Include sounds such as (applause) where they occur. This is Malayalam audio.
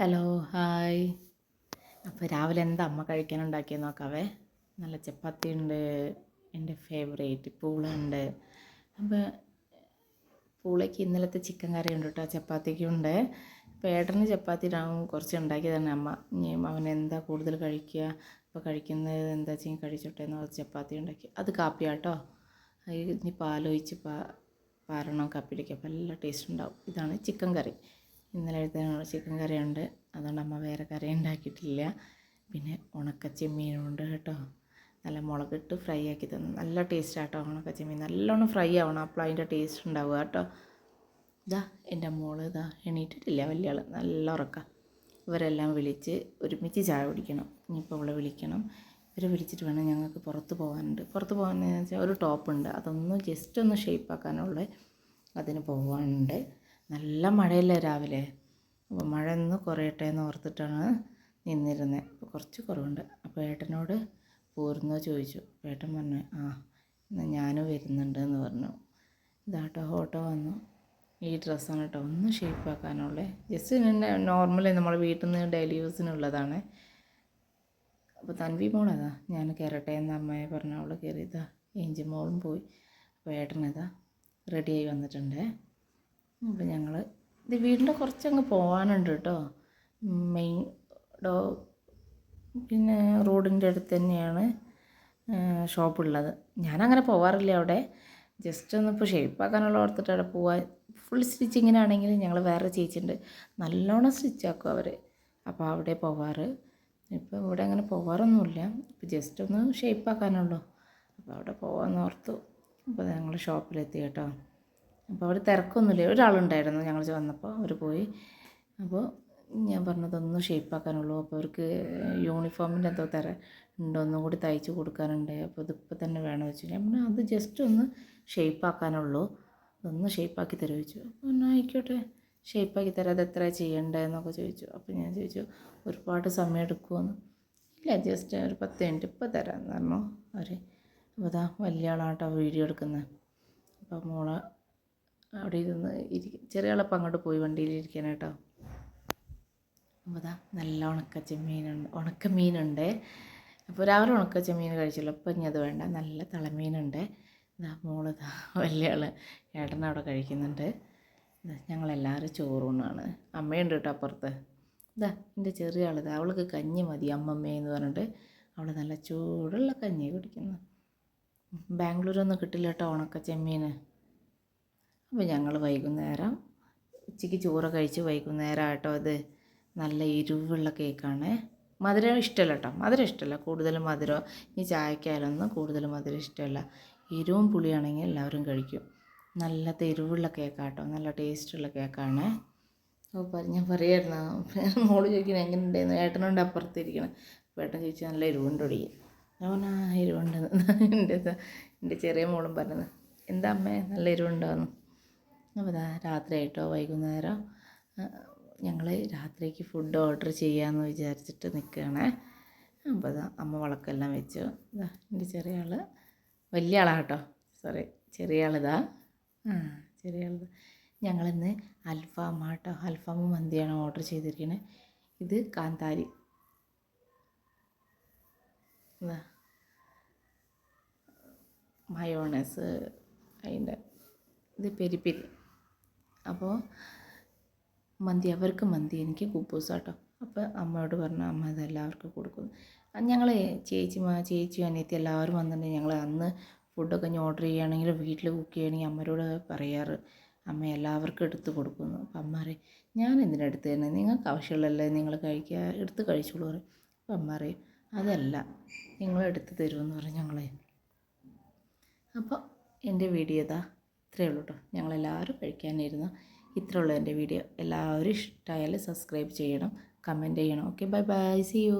ഹലോ ഹായ് അപ്പോൾ രാവിലെ എന്താ അമ്മ കഴിക്കാൻ ഉണ്ടാക്കിയെന്ന് നോക്കാവേ? നല്ല ചപ്പാത്തി ഉണ്ട് എന്റെ ഫേവറേറ്റ് പൂളുണ്ട്. അപ്പോൾ പൂളയ്ക്ക് ഇന്നലത്തെ ചിക്കൻ കറി ഉണ്ട് കേട്ടോ ചപ്പാത്തിക്കും ഉണ്ട്. അപ്പോൾ ഏട്ടന് ചപ്പാത്തി കുറച്ച് ഉണ്ടാക്കി തന്നെ അമ്മ. ഇനി അവൻ എന്താ കൂടുതൽ കഴിക്കുക? അപ്പോൾ കഴിക്കുന്നത് എന്താ വെച്ചാൽ കഴിച്ചോട്ടെ എന്ന് പറഞ്ഞ് ചപ്പാത്തി ഉണ്ടാക്കി. അത് കാപ്പിയാട്ടോ ഇനി പാലൊഴിച്ച് പാ പാരണം കാപ്പിയിലേക്ക്. അപ്പോൾ നല്ല ടേസ്റ്റ് ഉണ്ടാവും. ഇതാണ് ചിക്കൻ കറി ഇന്നലെ എടുത്ത ചിക്കൻ കറിയുണ്ട്. അതുകൊണ്ട് അമ്മ വേറെ കറി ഉണ്ടാക്കിയിട്ടില്ല. പിന്നെ ഉണക്ക ചെമ്മീനുണ്ട് കേട്ടോ. നല്ല മുളകിട്ട് ഫ്രൈ ആക്കി തന്നു. നല്ല ടേസ്റ്റ് ആട്ടോ ഉണക്ക ചെമ്മീൻ നല്ലോണം ഫ്രൈ ആവണം. അപ്പോൾ അതിന്റെ ടേസ്റ്റ് ഉണ്ടാവുക കേട്ടോ. ഇതാ എന്റെ മോൾ ഇതാ എണീറ്റിട്ടില്ല വലിയ ആൾ നല്ല ഉറക്കം. ഇവരെല്ലാം വിളിച്ച് ഒരുമിച്ച് ചായ കുടിക്കണം. ഇനിയിപ്പോൾ അവളെ വിളിക്കണം. ഇവരെ വിളിച്ചിട്ട് വേണം ഞങ്ങൾക്ക് പുറത്ത് പോകാനുണ്ട്. പുറത്ത് പോകാനെന്ന് വെച്ചാൽ ഒരു ടോപ്പുണ്ട് അതൊന്ന് ജസ്റ്റ് ഒന്ന് ഷേപ്പ് ആക്കാനുള്ള അതിന് പോകാനുണ്ട്. നല്ല മഴയല്ലേ രാവിലെ? അപ്പോൾ മഴ ഒന്ന് കുറയട്ടെ എന്ന് ഓർത്തിട്ടാണ് നിന്നിരുന്നത് അപ്പോൾ കുറച്ച് കുറവുണ്ട്. അപ്പോൾ ഏട്ടനോട് പോരുന്നോ ചോദിച്ചു. ഏട്ടൻ പറഞ്ഞു ആ എന്നാൽ ഞാനും വരുന്നുണ്ട് എന്ന് പറഞ്ഞു. ഇതാട്ടോ ഓട്ടോ വന്നു. ഈ ഡ്രസ്സാണ് കേട്ടോ ഒന്ന് ഷേപ്പ് ആക്കാനുള്ള. ജസ്റ്റ് പിന്നെ നോർമലി നമ്മൾ വീട്ടിൽ നിന്ന് ഡെയിലി യൂസിനുള്ളതാണ് അപ്പോൾ തൻവി മോളതാ ഞാൻ കയറട്ടെ എന്ന് അമ്മയെ പറഞ്ഞു അവൾ കയറിയതാ എഞ്ചി മോളും പോയി. അപ്പോൾ ഏട്ടനതാ റെഡിയായി വന്നിട്ടുണ്ട്. അപ്പോൾ ഞങ്ങൾ ഇത് വീടിന്റെ കുറച്ചങ്ങ് പോകാനുണ്ട് കേട്ടോ മെയിൻ ഡോ പിന്നെ റോഡിന്റെ അടുത്ത് തന്നെയാണ് ഷോപ്പുള്ളത്. ഞാനങ്ങനെ പോകാറില്ല അവിടെ. ജസ്റ്റ് ഒന്ന് ഇപ്പോൾ ഷേപ്പാക്കാനുള്ള ഓർത്തിട്ട് അവിടെ പോവാൻ ഫുൾ സ്റ്റിച്ചിങ്ങിനാണെങ്കിൽ ഞങ്ങൾ വേറെ ചേച്ചിയുണ്ട് നല്ലോണം സ്റ്റിച്ചാക്കും അവർ അപ്പോൾ അവിടെ പോവാറ്. ഇപ്പോൾ ഇവിടെ അങ്ങനെ പോവാറൊന്നുമില്ല ഇപ്പോൾ ജസ്റ്റ് ഒന്ന് ഷേപ്പാക്കാനുള്ളൂ അപ്പോൾ അവിടെ പോകാമെന്ന് ഓർത്തു. അപ്പോൾ ഞങ്ങൾ ഷോപ്പിലെത്തി കേട്ടോ. അപ്പോൾ അവിടെ തിരക്കൊന്നുമില്ല. ഒരാളുണ്ടായിരുന്നു ഞങ്ങൾ വന്നപ്പോൾ. അവർ പോയി. അപ്പോൾ ഞാൻ പറഞ്ഞതൊന്നും ഷേപ്പാക്കാനുള്ളൂ അപ്പോൾ അവർക്ക് യൂണിഫോമിന്റെ എന്തോ തര ഉണ്ടോ? ഒന്നും കൂടി തയ്ച്ച് കൊടുക്കാനുണ്ട്. അപ്പോൾ ഇതിപ്പോൾ തന്നെ വേണമെന്ന് വെച്ചു ഞാൻ പറഞ്ഞു അത് ജസ്റ്റ് ഒന്ന് ഷേപ്പാക്കാനുള്ളൂ അതൊന്ന് ഷേപ്പാക്കി തരുമോ ചോദിച്ചു. അപ്പോൾ എന്നാൽ ആയിക്കോട്ടെ. ഷേപ്പാക്കി തരാം. അത് എത്ര ചെയ്യേണ്ടതെന്നൊക്കെ ചോദിച്ചു. അപ്പോൾ ഞാൻ ചോദിച്ചു ഒരുപാട് സമയം എടുക്കുമെന്ന് ഇല്ല ജസ്റ്റ് ഒരു പത്ത് മിനിറ്റ് ഇപ്പോൾ തരാമെന്ന് പറഞ്ഞു. അവർ അപ്പോൾ അതാ വലിയ ആളാട്ടോ വീഡിയോ എടുക്കുന്നത്. അപ്പോൾ മോളെ അവിടെ ഇരുന്ന് ഇരിക്കും ചെറിയ ആളപ്പം അങ്ങോട്ട് പോയി വണ്ടിയിൽ ഇരിക്കാനായിട്ടോ അപ്പോൾ നല്ല ഉണക്ക ചെമ്മീനുണ്ട് ഉണക്ക മീനുണ്ട് അപ്പോൾ രാവിലെ ഉണക്ക ചെമ്മീൻ കഴിച്ചല്ലോ അപ്പോൾ ഇനി അത് വേണ്ട. നല്ല തളമീനുണ്ട്. ഇതാ മോൾ വലിയ ആൾ ഏട്ടൻ അവിടെ കഴിക്കുന്നുണ്ട്. ഞങ്ങളെല്ലാവരും ചോറൂണാണ്. അമ്മയുണ്ട് കേട്ടോ അപ്പുറത്ത്. ഇതാ എന്റെ ചെറിയ ആളിതാ അവൾക്ക് കഞ്ഞി മതി അമ്മമ്മേ എന്ന് പറഞ്ഞിട്ട് അവൾ നല്ല ചൂടുള്ള കഞ്ഞി കുടിക്കുന്നു. ബാംഗ്ലൂരൊന്നും കിട്ടില്ല കേട്ടോ ഉണക്ക ചെമ്മീൻ അപ്പോൾ ഞങ്ങൾ വൈകുന്നേരം ഉച്ചയ്ക്ക് ചോറ് കഴിച്ച് വൈകുന്നേരം ആട്ടോ അത് നല്ല എരിവുള്ള കേക്കാണ്. മധുരം ഇഷ്ടമല്ല കേട്ടോ. മധുരം ഇഷ്ടമല്ല. കൂടുതൽ മധുരം ഈ ചായക്കായാലൊന്നും കൂടുതൽ മധുരം ഇഷ്ടമല്ല. എരിവും പുളിയാണെങ്കിൽ എല്ലാവരും കഴിക്കും. നല്ല തെരുവുള്ള കേക്കാട്ടോ. നല്ല ടേസ്റ്റുള്ള കേക്കാണ്. അപ്പോൾ ഞാൻ പറയായിരുന്നു. മോൾ ചോദിക്കുന്നത് എങ്ങനെ ഉണ്ടായിരുന്നു ഏട്ടനുണ്ട് അപ്പുറത്തിരിക്കണം. അപ്പോൾ ഏട്ടൻ ചോദിച്ചു നല്ല എരിവുണ്ട് ഒടിയും ഞാൻ പറഞ്ഞു ആ എരിവുണ്ടെന്ന്. (laughs) എന്റെ എന്റെ ചെറിയ മോളും പറഞ്ഞത് എന്താ അമ്മേ നല്ല എരിവുണ്ടോയെന്ന് അപ്പോൾ രാത്രിയായിട്ടോ വൈകുന്നേരം. ഞങ്ങൾ രാത്രിക്ക് ഫുഡ് ഓർഡർ ചെയ്യാമെന്ന് വിചാരിച്ചിട്ട് നിൽക്കുകയാണേ അപ്പോൾ അതാ അമ്മ വളക്കെല്ലാം വെച്ചു. ഇതാ എന്റെ ചെറിയ ആൾ വലിയ ആളാണ് കേട്ടോ. സോറി ചെറിയ ആളിതാ ആ ചെറിയ ആളിതാ ഞങ്ങളിന്ന് അൽഫാം കേട്ടോ അൽഫാമും മന്തിയാണ് ഓർഡർ ചെയ്തിരിക്കുന്നത് ഇത് കാന്താരി. മയോണസ് അതിന്റെ ഇത് പെരി പെരി അപ്പോൾ മന്തി അവർക്ക് മന്തി എനിക്ക് കുബൂസ് കേട്ടോ അപ്പോൾ അമ്മയോട് പറഞ്ഞു അമ്മ ഇത് എല്ലാവർക്കും കൊടുക്കുന്നു ഞങ്ങൾ ചേച്ചി ചേച്ചി അനിയത്തി എല്ലാവരും വന്നിട്ടുണ്ട്. ഞങ്ങൾ അന്ന് ഫുഡൊക്കെ ഇനി ഓർഡർ ചെയ്യുകയാണെങ്കിൽ വീട്ടിൽ കുക്ക് ചെയ്യണമെങ്കിൽ അമ്മരോട് പറയാറ്. അമ്മ എല്ലാവർക്കും എടുത്ത് കൊടുക്കുന്നു. അപ്പം അമ്മ പറയും ഞാൻ എന്തിനടുത്ത് തന്നെ നിങ്ങൾക്ക് ആവശ്യമുള്ളല്ലേ നിങ്ങൾ കഴിക്കുക? എടുത്ത് കഴിച്ചോളൂ പറയും. അപ്പം അമ്മ പറയും അതല്ല നിങ്ങൾ എടുത്ത് തരുമെന്ന് പറയും ഞങ്ങളെ. അപ്പോൾ എന്റെ വീഡിയോ ഇതാ. ഇത്രയേ ഉള്ളൂ കേട്ടോ ഞങ്ങളെല്ലാവരും കഴിക്കാനിരുന്നു ഇത്രേ ഉള്ളൂ എന്റെ വീഡിയോ. എല്ലാവരും ഇഷ്ടമായാൽ സബ്സ്ക്രൈബ് ചെയ്യണം കമന്റ് ചെയ്യണം. Okay bye bye see you